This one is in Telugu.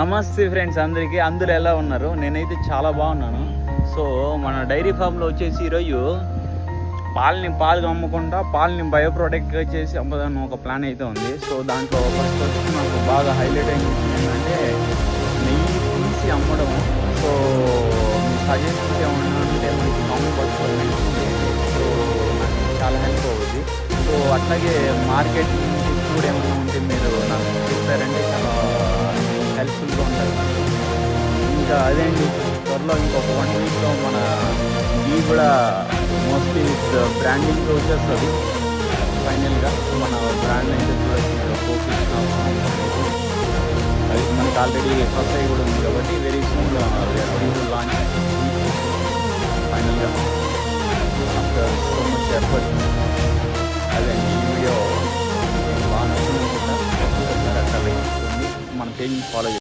నమస్తే ఫ్రెండ్స్ అందరికీ. అందరూ ఎలా ఉన్నారు? నేనైతే చాలా బాగున్నాను. సో మన డైరీ ఫామ్లో వచ్చేసి ఈరోజు పాలని పాలుగా అమ్మకుండా పాలని బయో ప్రోడక్ట్గా చేసి అమ్మదాన్ని ఒక ప్లాన్ అయితే ఉంది. సో దాంట్లో ఫస్ట్ వచ్చి నాకు బాగా హైలైట్ అయింది ఏంటంటే నెయ్యి తీసి అమ్మడం. సో సజెషన్స్ ఏమన్నా అంటే మనకి కామన్ పర్సన్ సో నాకు చాలా హెల్ప్ అవుతుంది సో అట్లాగే మార్కెట్ కూడా ఏమైనా ఉంటే మీరు నాకు చెప్పారంటే చాలా హెల్ప్ఫుల్గా ఉంటుంది ఇంకా అదే అండి త్వరలో ఇంకొక వన్ వీక్లో మన ఈ కూడా మోస్ట్లీ బ్రాండింగ్ వచ్చేస్తుంది ఫైనల్గా మన బ్రాండ్ అయితే అది మనకి ఆల్రెడీ ఫస్ట్ అయ్యి కూడా ఉంది కాబట్టి వెరీ సూన్ లాంచ్ ఫైనల్గా after so much effort one thing follow you.